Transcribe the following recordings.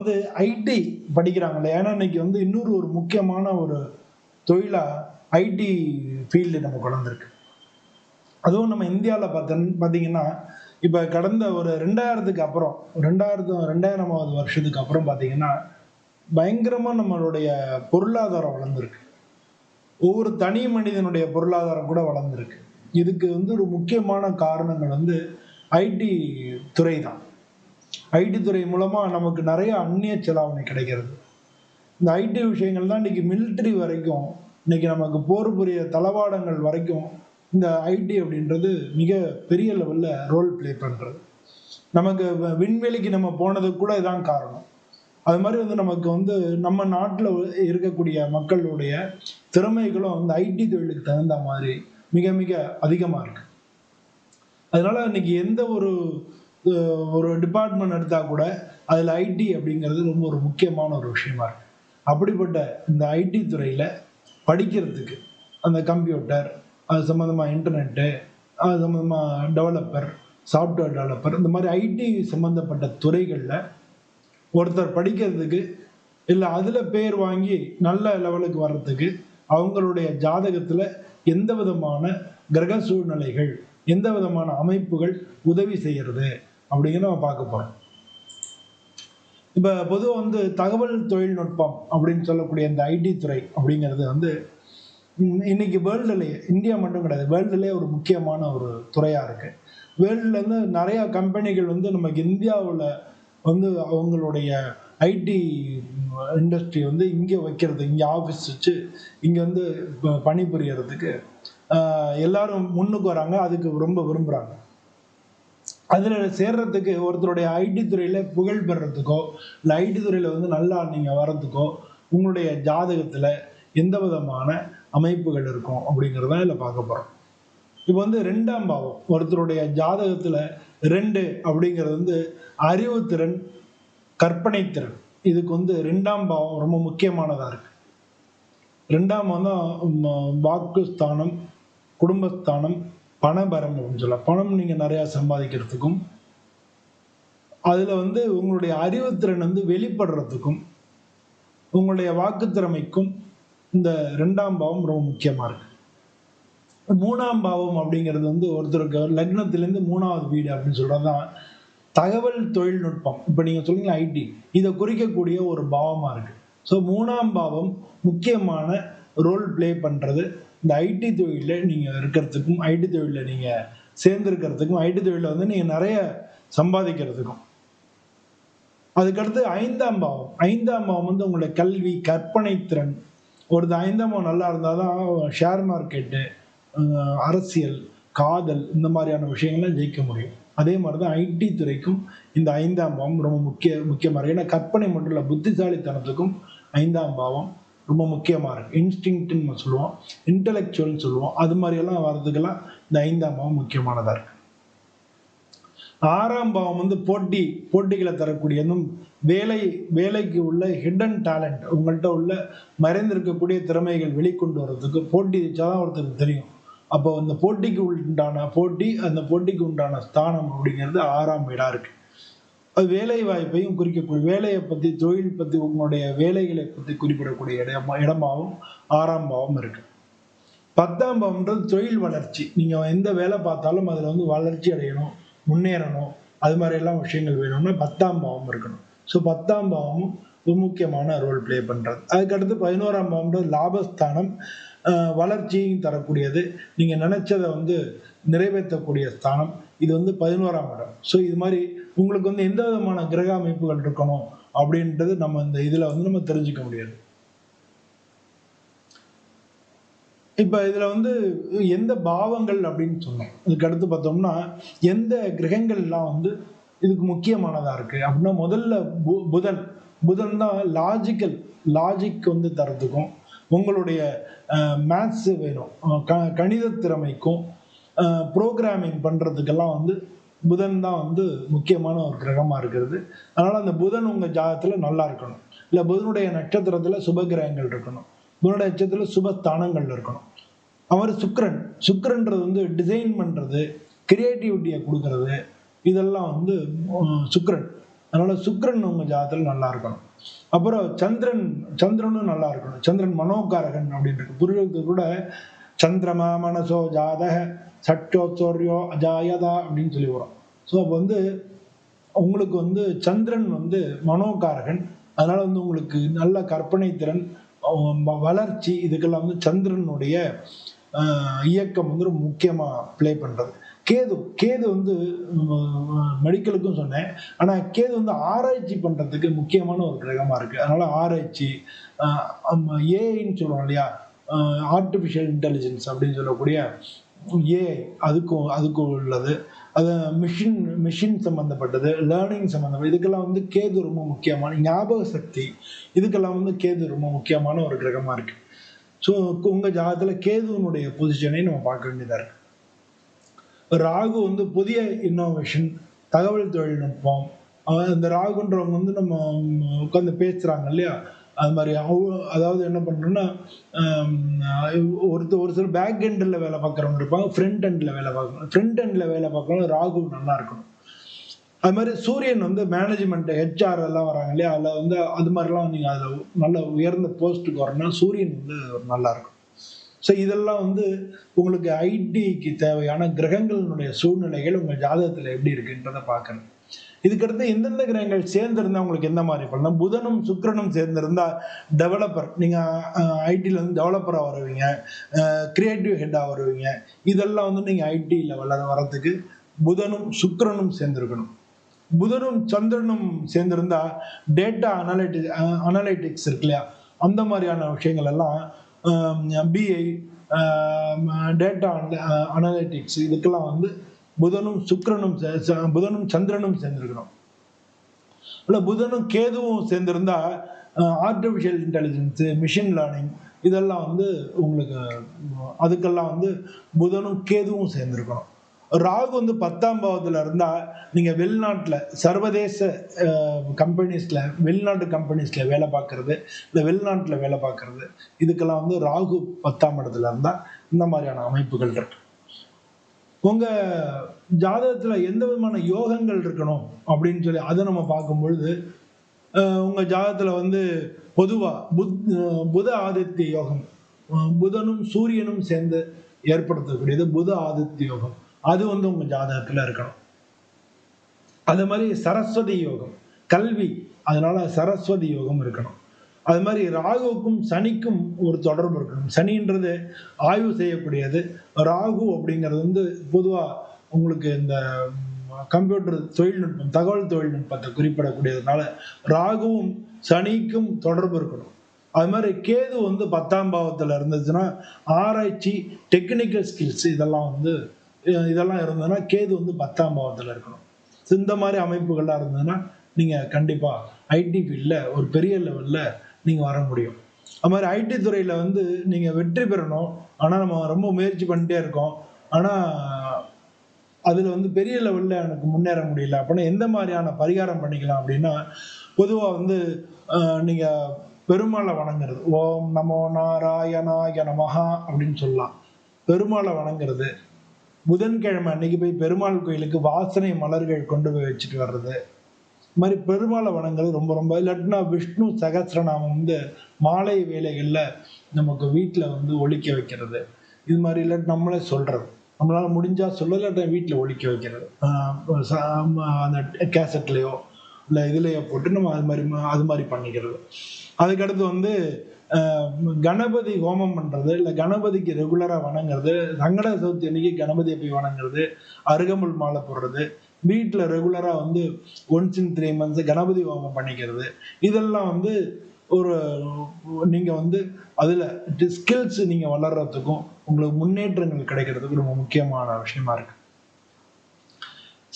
வந்து ஐடி படிக்கிறாங்கல்ல. ஏன்னா இன்னைக்கு வந்து இன்னொரு ஒரு முக்கியமான ஒரு தொழிலா ஐடி ஃபீல்டு நம்ம வளர்ந்துருக்கு அதுவும் நம்ம இந்தியாவில் பார்த்தன் பார்த்தீங்கன்னா இப்போ கடந்த ஒரு ரெண்டாயிரத்துக்கு அப்புறம் ரெண்டாயிரத்து ரெண்டாயிரமாவது வருஷத்துக்கு அப்புறம் பார்த்தீங்கன்னா பயங்கரமாக நம்மளுடைய பொருளாதாரம் வளர்ந்துருக்கு. ஒவ்வொரு தனி மனிதனுடைய பொருளாதாரம் கூட வளர்ந்துருக்கு. இதுக்கு வந்து ஒரு முக்கியமான காரணங்கள் வந்து ஐடி துறை தான். ஐடி துறை மூலமாக நமக்கு நிறைய அந்நிய செலாவணி கிடைக்கிறது. இந்த ஐடி விஷயங்கள் தான் இன்னைக்கு மிலிட்டரி வரைக்கும் இன்னைக்கு நமக்கு போர் புரிய தளவாடங்கள் வரைக்கும் இந்த ஐடி அப்படின்றது மிக பெரிய லெவலில் ரோல் ப்ளே பண்ணுறது நமக்கு விண்வெளிக்கு நம்ம போனது கூட இதான் காரணம். அது மாதிரி வந்து நமக்கு வந்து நம்ம நாட்டில் இருக்கக்கூடிய மக்களுடைய திறமைகளும் அந்த ஐடி தொழிலுக்கு தகுந்த மாதிரி மிக மிக அதிகமாக இருக்கு. அதனால இன்னைக்கு எந்த ஒரு ஒரு டிபார்ட்மெண்ட் எடுத்தால் கூட அதில் ஐடி அப்படிங்கிறது ரொம்ப ஒரு முக்கியமான ஒரு விஷயமா இருக்கு. அப்படிப்பட்ட இந்த ஐடி துறையில் படிக்கிறதுக்கு அந்த கம்ப்யூட்டர் அது சம்மந்தமாக இன்டர்நெட்டு அது சம்மந்தமாக டெவலப்பர் சாஃப்ட்வேர் டெவலப்பர் இந்த மாதிரி ஐடி சம்மந்தப்பட்ட துறைகளில் ஒருத்தர் படிக்கிறதுக்கு இல்லை அதில் பேர் வாங்கி நல்ல லெவலுக்கு வர்றதுக்கு அவங்களுடைய ஜாதகத்தில் எந்த விதமான கிரக சூழ்நிலைகள் எந்த விதமான அமைப்புகள் உதவி செய்கிறது அப்படிங்கிறத நம்ம பார்க்க போகிறோம் இப்போ பொதுவாக வந்து தகவல் தொழில்நுட்பம் அப்படின்னு சொல்லக்கூடிய இந்த ஐடி துறை அப்படிங்கிறது வந்து இன்னைக்கு வேர்ல்டுலேயே இந்தியா மட்டும் கிடையாது வேர்ல்டுலேயே ஒரு முக்கியமான ஒரு துறையாக இருக்குது வேர்ல்டுலேருந்து நிறையா கம்பெனிகள் வந்து நமக்கு இந்தியாவில் வந்து அவங்களுடைய ஐடி இண்டஸ்ட்ரி வந்து இங்கே வைக்கிறது இங்கே ஆஃபீஸ் வச்சு இங்கே வந்து பணிபுரியறதுக்கு எல்லாரும் முன்னுக்கு வராங்க அதுக்கு ரொம்ப விரும்புகிறாங்க அதில் சேர்றதுக்கு ஒருத்தருடைய ஐடி துறையில் புகழ் பெறத்துக்கோ இல்லை ஐடி துறையில் வந்து நல்லா நீங்கள் வர்றதுக்கோ உங்களுடைய ஜாதகத்தில் எந்த விதமான அமைப்புகள் இருக்கும் அப்படிங்கிறத இதில் பார்க்க போகிறோம் இப்போ வந்து ரெண்டாம் பாவம் ஒருத்தருடைய ஜாதகத்தில் ரெண்டு அப்படிங்கிறது வந்து அறிவுத்திறன் கற்பனை திறன் இதுக்கு வந்து ரெண்டாம் பாவம் ரொம்ப முக்கியமானதாக இருக்கு. ரெண்டாம் வந்து தான் வாக்கு ஸ்தானம் குடும்பஸ்தானம் பணபரம் அப்படின்னு சொல்லலாம் பணம் நீங்கள் நிறையா சம்பாதிக்கிறதுக்கும் அதில் வந்து உங்களுடைய அறிவுத்திறன் வந்து வெளிப்படுறதுக்கும் உங்களுடைய வாக்குத்திறமைக்கும் இந்த ரெண்டாம் பாவம் ரொம்ப முக்கியமாக இருக்கு. மூணாம் பாவம் அப்படிங்கிறது வந்து ஒருத்தருக்கு லக்னத்திலேருந்து மூணாவது வீடு அப்படின்னு சொல்கிறது தான் தகவல் தொழில்நுட்பம். இப்போ நீங்கள் சொல்லுங்கள் ஐடி இதை குறிக்கக்கூடிய ஒரு பாவமாக இருக்கு. ஸோ மூணாம் பாவம் முக்கியமான ரோல் ப்ளே பண்ணுறது இந்த ஐடி தொழிலில் நீங்கள் இருக்கிறதுக்கும் ஐடி தொழிலில் நீங்கள் சேர்ந்துருக்கிறதுக்கும் ஐடி தொழிலில் வந்து நீங்கள் நிறைய சம்பாதிக்கிறதுக்கும். அதுக்கடுத்து ஐந்தாம் பாவம். ஐந்தாம் பாவம் வந்து உங்களுடைய கல்வி கற்பனை திறன். ஒரு ஐந்தாம் பாவம் நல்லா இருந்தால் தான் ஷேர் மார்க்கெட்டு அரசியல் காதல் இந்த மாதிரியான விஷயங்கள்லாம் ஜெயிக்க முடியும். அதே மாதிரி தான் ஐடி துறைக்கும் இந்த ஐந்தாம் பாவம் ரொம்ப முக்கிய முக்கியமாக இருக்கு ஏன்னா கற்பனை மட்டும் இல்லை புத்திசாலித்தனத்துக்கும் ஐந்தாம் பாவம் ரொம்ப முக்கியமாக இருக்குது இன்ஸ்டிங்க்ட்னு நம்ம சொல்லுவோம். இன்டலெக்சுவல்னு சொல்லுவோம். அது மாதிரியெல்லாம் வர்றதுக்கெல்லாம் இந்த ஐந்தாம் பாவம் முக்கியமானதாக இருக்குது ஆறாம் பாவம் வந்து போட்டி போட்டிகளை தரக்கூடியதும் வேலை வேலைக்கு உள்ள ஹிடன் டேலண்ட் உங்கள்கிட்ட உள்ள மறைந்திருக்கக்கூடிய திறமைகள் வெளிக்கொண்டு வர்றதுக்கு போட்டி வச்சாதான் ஒருத்தருக்கு தெரியும். அப்போ அந்த போட்டிக்கு உண்டான போட்டி அந்த போட்டிக்கு உண்டான ஸ்தானம் அப்படிங்கிறது ஆறாம் வீடாக இருக்குது அது வேலை வாய்ப்பையும் குறிக்கக்கூடிய வேலையை பற்றி தொழில் பற்றி உங்களுடைய வேலைகளை பற்றி குறிப்பிடக்கூடிய இடமா இடமாகவும் ஆறாம் பாவம் இருக்கு. பத்தாம் பாவம்ன்றது தொழில் வளர்ச்சி. நீங்கள் எந்த வேலை பார்த்தாலும் அதில் வந்து வளர்ச்சி அடையணும் முன்னேறணும் அது மாதிரி எல்லாம் விஷயங்கள் வேணும்னா பத்தாம் பாவம் இருக்கணும். ஸோ பத்தாம் பாவமும் ஒரு முக்கியமான ரோல் ப்ளே பண்ணுறது அதுக்கடுத்து பதினோராம் பாவம்ன்றது லாபஸ்தானம் வளர்ச்சியும் தரக்கூடியது. நீங்கள் நினைச்சதை வந்து நிறைவேற்றக்கூடிய ஸ்தானம். இது வந்து பதினோராம் இடம். ஸோ இது மாதிரி உங்களுக்கு வந்து எந்த விதமான கிரக அமைப்புகள் இருக்கணும் அப்படின்றது நம்ம இந்த இதில் வந்து நம்ம தெரிஞ்சுக்க முடியாது. இப்போ இதில் வந்து எந்த பாவங்கள் அப்படின்னு சொன்னோம். இதுக்கு அடுத்து பார்த்தோம்னா எந்த கிரகங்கள்லாம் வந்து இதுக்கு முக்கியமானதாக இருக்குது அப்படின்னா முதல்ல பு- புதன். புதன் தான் லாஜிக்கல் லாஜிக் வந்து தரத்துக்கும் உங்களுடைய மேத்ஸ் வேணும். க கணித திறமைக்கும் ப்ரோக்ராமிங் பண்ணுறதுக்கெல்லாம் வந்து புதன் தான் வந்து முக்கியமான ஒரு கிரகமாக இருக்கிறது. அதனால் அந்த புதன் உங்கள் ஜாதகத்தில் நல்லா இருக்கணும். இல்லை புதனுடைய நட்சத்திரத்தில் சுப கிரகங்கள் இருக்கணும். புதனுடைய நட்சத்திரத்தில் சுபஸ்தானங்கள் இருக்கணும். அவர் சுக்கரன். சுக்கரன்றது வந்து டிசைன் பண்ணுறது கிரியேட்டிவிட்டியை கொடுக்கறது இதெல்லாம் வந்து சுக்கரன். அதனால் சுக்கரன் உங்கள் உங்க நல்லா இருக்கணும். அப்புறம் சந்திரன் சந்திரனும் நல்லா இருக்கணும். சந்திரன் மனோகாரகன் அப்படின்னு இருக்கு. கூட சந்திரமா மனசோ ஜாதக சட்டோச்சோரியோ அஜாயதா அப்படின்னு சொல்லி வரும். ஸோ அப்போ வந்து உங்களுக்கு வந்து சந்திரன் வந்து மனோகாரகன். அதனால வந்து உங்களுக்கு நல்ல கற்பனை திறன் வளர்ச்சி இதுக்கெல்லாம் வந்து சந்திரனுடைய இயக்கம் வந்து ரொம்ப முக்கியமாக ப்ளே பண்ணுறது கேது கேது வந்து மெடிக்கலுக்கும் சொன்னேன். ஆனால் கேது வந்து ஆராய்ச்சி பண்ணுறதுக்கு முக்கியமான ஒரு கிரகமாக இருக்குது அதனால் ஆராய்ச்சி ஏஐன்னு சொல்றோம் இல்லையா? ஆர்டிஃபிஷியல் இன்டெலிஜென்ஸ் அப்படின்னு சொல்லக்கூடிய ஏ அதுக்கும் அதுக்கும் உள்ளது. அது மிஷின் மிஷின் சம்மந்தப்பட்டது லேர்னிங் சம்மந்தப்பட்டது இதுக்கெல்லாம் வந்து கேது ரொம்ப முக்கியமான ஞாபக சக்தி. இதுக்கெல்லாம் வந்து கேது ரொம்ப முக்கியமான ஒரு கிரகமாக இருக்குது ஸோ உங்கள் ஜாதத்தில் கேதுவனுடைய பொசிஷனை நம்ம பார்க்க வேண்டியதாக இருக்கு. ராகு வந்து புதிய இன்னோவேஷன் தகவல் தொழில்நுட்பம். அவன் இந்த ராகுன்றவங்க வந்து நம்ம உட்காந்து பேசுகிறாங்க இல்லையா? அது மாதிரி அவ அதாவது என்ன பண்ணுறோன்னா ஒருத்தர் ஒரு சில பேக் எண்டில் வேலை பார்க்குறவங்க இருப்பாங்க ஃப்ரண்ட் எண்டில் வேலை பார்க்கணும் ஃப்ரண்ட் எண்டில் வேலை பார்க்கணும் ராகு நல்லா இருக்கணும். அது மாதிரி சூரியன் வந்து மேனேஜ்மெண்ட் ஹெச்ஆர் எல்லாம் வராங்க இல்லையா? அதில் வந்து அது மாதிரிலாம் நீங்கள் அதில் நல்ல உயர்ந்த போஸ்ட்டுக்கு வரணும்னா சூரியன் வந்து நல்லா இருக்கும் ஸோ இதெல்லாம் வந்து உங்களுக்கு ஐடிக்கு தேவையான கிரகங்களினுடைய சூழ்நிலைகள் உங்கள் ஜாதகத்தில் எப்படி இருக்குன்றதை பார்க்கணும். இதுக்கடுத்து எந்தெந்த கிரகங்கள் சேர்ந்திருந்தா உங்களுக்கு எந்த மாதிரி பண்ணலாம் புதனும் சுக்கரனும் சேர்ந்திருந்தா டெவலப்பர் நீங்கள் ஐடியில் வந்து டெவலப்பராக வருவீங்க. கிரியேட்டிவ் ஹெட்டாக வருவீங்க. இதெல்லாம் வந்து நீங்கள் ஐடியில் வளர வரத்துக்கு புதனும் சுக்கரனும் சேர்ந்திருக்கணும். புதனும் சந்திரனும் சேர்ந்திருந்தா டேட்டா அனலிட்டி அனாலிட்டிக்ஸ் இருக்கு இல்லையா? அந்த மாதிரியான விஷயங்கள் எல்லாம் பிஐ டேட்டா அனாலிட்டிக்ஸ் இதுக்கெல்லாம் வந்து புதனும் சுக்கரனும் புதனும் சந்திரனும் சேர்ந்திருக்கணும் இல்லை புதனும் கேதுவும் சேர்ந்திருந்தா ஆர்டிஃபிஷியல் இன்டெலிஜென்ஸு மிஷின் லேர்னிங் இதெல்லாம் வந்து உங்களுக்கு அதுக்கெல்லாம் வந்து புதனும் கேதுவும் சேர்ந்திருக்கணும். ராகு வந்து பத்தாம் பாவத்தில் இருந்தால் நீங்கள் வெளிநாட்டில் சர்வதேச கம்பெனிஸில் வெளிநாட்டு கம்பெனிஸில் வேலை பார்க்குறது இல்லை வெளிநாட்டில் வேலை பார்க்குறது இதுக்கெல்லாம் வந்து ராகு பத்தாம் இடத்துல இருந்தால் இந்த மாதிரியான அமைப்புகள் இருக்கு. உங்க ஜாதகத்துல எந்த விதமான யோகங்கள் இருக்கணும் அப்படின்னு சொல்லி அதை நம்ம பார்க்கும் பொழுது உங்க ஜாதகத்துல வந்து பொதுவா புத் புத ஆதித்ய யோகம் புதனும் சூரியனும் சேர்ந்து ஏற்படுத்தக்கூடியது புத ஆதித்ய யோகம். அது வந்து உங்க ஜாதகத்துல இருக்கணும். அது மாதிரி சரஸ்வதி யோகம் கல்வி அதனால சரஸ்வதி யோகம் இருக்கணும். அது மாதிரி ராகுவுக்கும் சனிக்கும் ஒரு தொடர்பு இருக்கணும். சனின்றது ஆய்வு செய்யக்கூடியது. ராகு அப்படிங்கிறது வந்து பொதுவாக உங்களுக்கு இந்த கம்ப்யூட்டர் தொழில்நுட்பம் தகவல் தொழில்நுட்பத்தை குறிப்பிடக்கூடியதுனால ராகுவும் சனிக்கும் தொடர்பு இருக்கணும். அது மாதிரி கேது வந்து பத்தாம் பாவத்தில் இருந்துச்சுன்னா ஆராய்ச்சி டெக்னிக்கல் ஸ்கில்ஸ் இதெல்லாம் வந்து இதெல்லாம் இருந்ததுன்னா கேது வந்து பத்தாம் பாவத்தில் இருக்கணும். இந்த மாதிரி அமைப்புகள்லாம் இருந்ததுன்னா நீங்கள் கண்டிப்பாக ஐடி ஃபீல்டில் ஒரு பெரிய லெவலில் நீங்கள் வர முடியும். அது மாதிரி ஐடி துறையில் வந்து நீங்கள் வெற்றி பெறணும். ஆனால் நம்ம ரொம்ப முயற்சி பண்ணிட்டே இருக்கோம். ஆனால் அதில் வந்து பெரிய லெவலில் எனக்கு முன்னேற முடியல. அப்படின்னா எந்த மாதிரியான பரிகாரம் பண்ணிக்கலாம் அப்படின்னா பொதுவாக வந்து நீங்கள் பெருமாளை வணங்குறது. ஓம் நமோ நாராயணாய நமஹா அப்படின்னு சொல்லலாம். பெருமாளை வணங்குறது. புதன்கிழமை அன்னைக்கு போய் பெருமாள் கோயிலுக்கு வாசனை மலர்கள் கொண்டு போய் வச்சுட்டு வர்றது. இது மாதிரி பெருமாளை வணங்குறது ரொம்ப ரொம்ப இல்லாட்டினா விஷ்ணு சகசிரநாமம் வந்து மாலை வேலைகளில் நமக்கு வீட்டில் வந்து ஒழிக்க வைக்கிறது. இது மாதிரி இல்லாட்டி நம்மளே சொல்கிறது நம்மளால் முடிஞ்சால் சொல்ல இல்லாட்டி வீட்டில் ஒழிக்க வைக்கிறது. அந்த கேசட்லேயோ இல்லை இதுலேயோ போட்டு நம்ம அது மாதிரி அது மாதிரி பண்ணிக்கிறது. அதுக்கடுத்து வந்து கணபதி ஹோமம் பண்ணுறது இல்லை கணபதிக்கு ரெகுலராக வணங்குறது சங்கட சதுர்த்தி அன்னைக்கு கணபதியை போய் வணங்குறது அருகம்புல் மாலை போடுறது வீட்டில் ரெகுலராக வந்து once in three months Ganapati ஹோமம் பண்ணிக்கிறது. இதெல்லாம் வந்து ஒரு நீங்கள் வந்து அதில் ஸ்கில்ஸ் நீங்கள் வளர்றதுக்கும் உங்களுக்கு முன்னேற்றங்கள் கிடைக்கிறதுக்கு ரொம்ப முக்கியமான விஷயமா இருக்கு.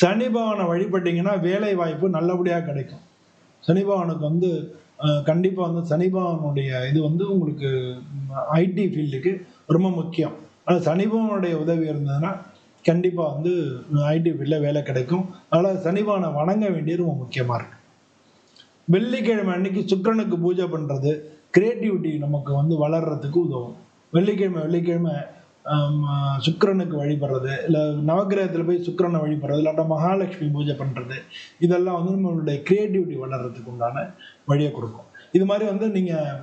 சனி பவனை வழிபட்டீங்கன்னா வேலை வாய்ப்பு நல்லபடியாக கிடைக்கும். சனி பவனுக்கு வந்து கண்டிப்பாக வந்து சனி பவனுடைய இது வந்து உங்களுக்கு ஐடி ஃபீல்டுக்கு ரொம்ப முக்கியம். ஆனால் சனி பவனுடைய உதவி இருந்ததுன்னா கண்டிப்பா வந்து ஐடி ஃபீல்டில் வேலை கிடைக்கும். அதனால சனிபானை வணங்க வேண்டியது ரொம்ப முக்கியமா இருக்கு. வெள்ளிக்கிழமை அன்னைக்கு சுக்கிரனுக்கு பூஜை பண்றது கிரியேட்டிவிட்டி நமக்கு வந்து வளர்றதுக்கு உதவும். வெள்ளிக்கிழமை வெள்ளிக்கிழமை சுக்கரனுக்கு வழிபடுறது இல்லை நவக்கிரகத்தில் போய் சுக்கிரனை வழிபடுறது இல்லாட்டா மகாலட்சுமி பூஜை பண்ணுறது இதெல்லாம் வந்து நம்மளுடைய கிரியேட்டிவிட்டி வளர்கிறதுக்கு உண்டான வழியை கொடுக்கும். இது மாதிரி வந்து நீங்கள்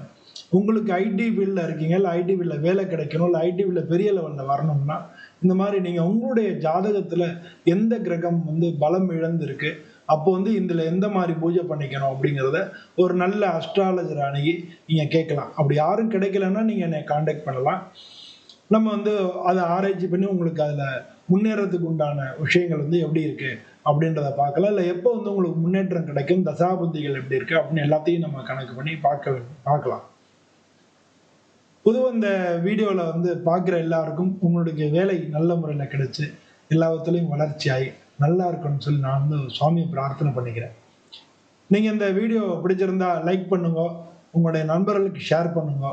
உங்களுக்கு ஐடி ஃபீல்டில் இருக்கீங்க இல்லை ஐடி ஃபீல்டில் வேலை கிடைக்கணும் இல்லை ஐடி ஃபீல்டில் பெரிய லெவலில் வரணும்னா இந்த மாதிரி நீங்கள் உங்களுடைய ஜாதகத்தில் எந்த கிரகம் வந்து பலம் இழந்திருக்கு அப்போ வந்து இதில் எந்த மாதிரி பூஜை பண்ணிக்கணும் அப்படிங்கிறத ஒரு நல்ல அஸ்ட்ராலஜர் அணுகி நீங்கள் கேட்கலாம். அப்படி யாரும் கிடைக்கலன்னா நீங்கள் என்னை காண்டாக்ட் பண்ணலாம். நம்ம வந்து அதை ஆராய்ச்சி பண்ணி உங்களுக்கு அதில் முன்னேறதுக்கு உண்டான விஷயங்கள் வந்து எப்படி இருக்குது அப்படின்றத பார்க்கலாம். இல்லை எப்போ வந்து உங்களுக்கு முன்னேற்றம் கிடைக்கும் தசாபுத்திகள் எப்படி இருக்குது அப்படின்னு எல்லாத்தையும் நம்ம கணக்கு பண்ணி பார்க்க பார்க்கலாம். பொதுவாக இந்த வீடியோவில் வந்து பார்க்குற எல்லாருக்கும் உங்களுடைய வேலை நல்ல முறையில் கிடைச்சி எல்லாத்துலேயும் வளர்ச்சி ஆகி நல்லா இருக்கணும்னு சொல்லி நான் வந்து சுவாமியை பிரார்த்தனை பண்ணிக்கிறேன். நீங்கள் இந்த வீடியோ பிடிச்சிருந்தா லைக் பண்ணுங்க உங்களுடைய நண்பர்களுக்கு ஷேர் பண்ணுங்க.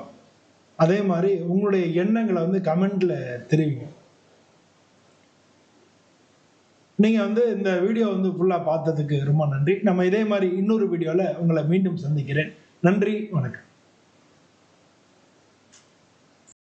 அதே மாதிரி உங்களுடைய எண்ணங்களை வந்து கமெண்டில் தெரிவிங்க. நீங்கள் வந்து இந்த வீடியோ வந்து ஃபுல்லாக பார்த்ததுக்கு ரொம்ப நன்றி. நம்ம இதே மாதிரி இன்னொரு வீடியோவில் உங்களை மீண்டும் சந்திக்கிறேன். நன்றி வணக்கம்.